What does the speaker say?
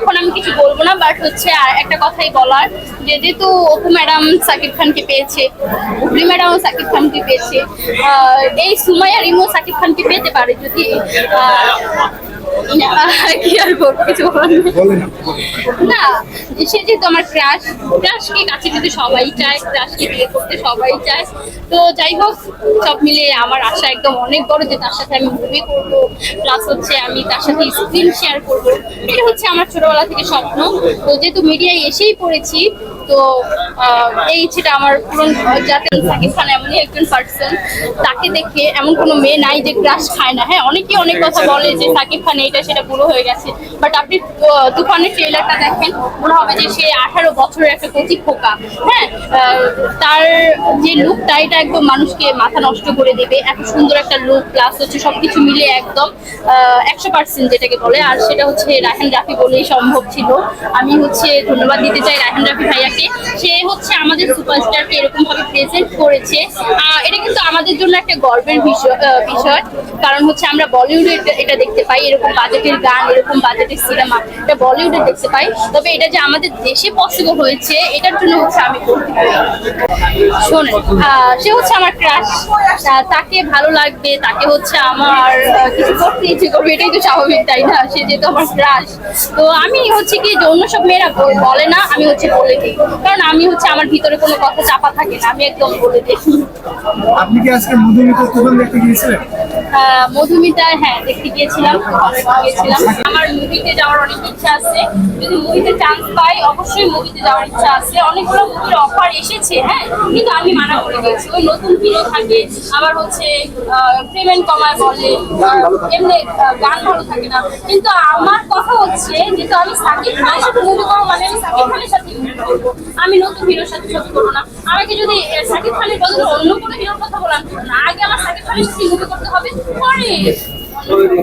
এখন আমি কিছু বলব না বাট হচ্ছে আর একটা কথাই বলার, যে যেহেতু অপু ম্যাডাম সাকিব খানকে পেয়েছে উপরি ম্যাডামও সাকিব খানকে পেয়েছে এই সুমাইয়া রিমো সাকিব খানকে পেতে পারে যদি কি আর বলব কিছু না, সে যেহেতু আমার ক্রাশ, ক্রাশকে কাছে পেতে সবাই চায়, ক্রাশকে বিয়ে করতে সবাই চায়, তো যাই হোক, সব মিলে আমার আশা একদম অনেক বড় যে তার সাথে আমি মুভি করব, প্লাস হচ্ছে আমি তার সাথে স্ক্রিন শেয়ার করব। এটা হচ্ছে আমার ছোটবেলা থেকে স্বপ্ন তো যেহেতু মিডিয়ায় এসেই পড়েছি তো এই ইচ্ছেটা আমার পূরণ যাতে সাকিব খান এমনই একজন পার্সন তাকে দেখে এমন কোনো মেয়ে নাই যে ক্রাশ খায় না। হ্যাঁ অনেকেই অনেক কথা বলে যে সাকিব খান এইটা সেটা পুরো হয়ে গেছে। বাট আপনি তুফানের ট্রেলারটা দেখেন মনে হবে যে সে আঠারো বছরের একটা কচি খোকা। হ্যাঁ তার যে লুকটা এটা একদম মানুষকে মাথা নষ্ট করে দেবে। এত সুন্দর একটা লুক প্লাস হচ্ছে সবকিছু মিলে একদম একশো পার্সেন্ট যেটাকে বলে। আর সেটা হচ্ছে রাহেন রাফি বলেই সম্ভব ছিল। আমি হচ্ছে ধন্যবাদ দিতে চাই রাহেন রাফি ভাইয়াকে। সে হচ্ছে আমাদের সুপারস্টারকে এরকম ভাবে প্রেজেন্ট করেছে এটা কিন্তু আমাদের জন্য একটা গর্বের বিষয় কারণ হচ্ছে আমরা বলিউডে এটা- দেখতে পাই, এরকম বাজেটের গান, এরকম বাজেটের সিনেমা এটা বলিউডে দেখতে পাই। তবে এটা যে আমাদের দেশে পসিবল হয়েছে, এটার জন্য হচ্ছে আমি শোনেন সে হচ্ছে আমার ক্রাশ তাকে ভালো লাগবে, তাকে হচ্ছে আমার কিছু করতে ইচ্ছে করবে, এটাই তো স্বাভাবিক, তাই না? সে যেহেতু আমার ক্রাশ তো আমি হচ্ছে কি যে অন্য সব মেয়েরা বলে না, আমি হচ্ছে বলে দিই। কারণ আমি হচ্ছে আমার ভিতরে কোনো কথা চাপা থাকে না, আমি একদম বলে দিই। আপনি কি আজকে মধুমিতা তুলন দেখতে গিয়েছিলেন? মধুমিতা হ্যাঁ দেখতে গিয়েছিলাম গিয়েছিলাম। আমার মুভিতে যাওয়ার অনেক ইচ্ছা আছে। যদি মুভিতে চান্স পাই, অবশ্যই মুভিতে যাওয়ার ইচ্ছা আছে। অনেকগুলো মুভির অফার এসেছে হ্যাঁ কিন্তু আমি মানা করে দিয়েছি। ওই নতুন হিরো থাকে, আবার হচ্ছে পেমেন্ট কমায় বলে এমনি গান ভালো থাকে না। কিন্তু আমার কথা হচ্ছে, যেহেতু আমি সাকিব খানের সাথে মুভি করব মানে আমি সাকিব খানের সাথে আমি নতুন হিরোর সাথে ছবি করব না। আমাকে যদি সাকিব খানের বদলে অন্য কোনো হিরোর কথা বলান আগে আমার সাকিব খানের সাথে মুভি করতে হবে। পরে